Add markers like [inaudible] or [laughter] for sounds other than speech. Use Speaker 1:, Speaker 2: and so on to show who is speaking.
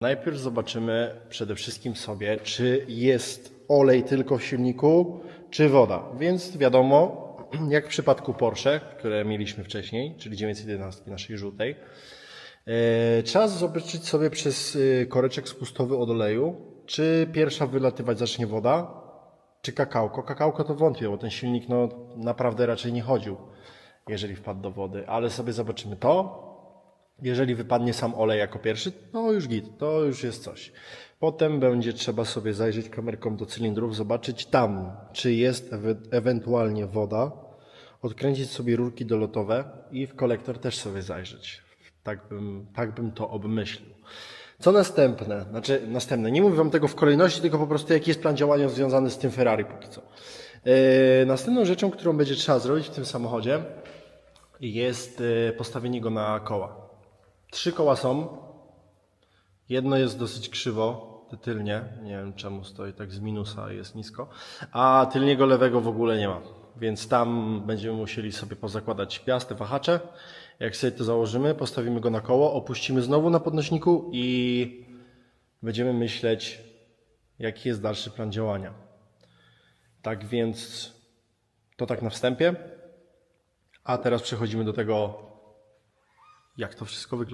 Speaker 1: Najpierw zobaczymy przede wszystkim sobie, czy jest olej tylko w silniku, czy woda. Więc wiadomo, [clears throat] jak w przypadku Porsche, które mieliśmy wcześniej, czyli 911 naszej żółtej, e, trzeba zobaczyć sobie przez e, koreczek spustowy od oleju, czy pierwsza wylatywać zacznie woda, czy kakałko. Kakałko to wątpię, bo ten silnik no, naprawdę raczej nie chodził, jeżeli wpadł do wody. Ale sobie zobaczymy to, jeżeli wypadnie sam olej jako pierwszy, no już git, to już jest coś. Potem będzie trzeba sobie zajrzeć kamerką do cylindrów, zobaczyć tam, czy jest ewe- ewentualnie woda, odkręcić sobie rurki dolotowe i w kolektor też sobie zajrzeć. Tak bym, tak bym to obmyślił. Co następne? Znaczy, następne. Nie mówię wam tego w kolejności, tylko po prostu jaki jest plan działania związany z tym Ferrari póki co. Yy, następną rzeczą, którą będzie trzeba zrobić w tym samochodzie, jest yy, postawienie go na koła. Trzy koła są. Jedno jest dosyć krzywo, tylnie. Nie wiem czemu stoi tak z minusa i jest nisko. A tylniego lewego w ogóle nie ma. Więc tam będziemy musieli sobie pozakładać piastę, wahacze. Jak sobie to założymy, postawimy go na koło, opuścimy znowu na podnośniku i będziemy myśleć, jaki jest dalszy plan działania. Tak więc to tak na wstępie. A teraz przechodzimy do tego, jak to wszystko wygląda.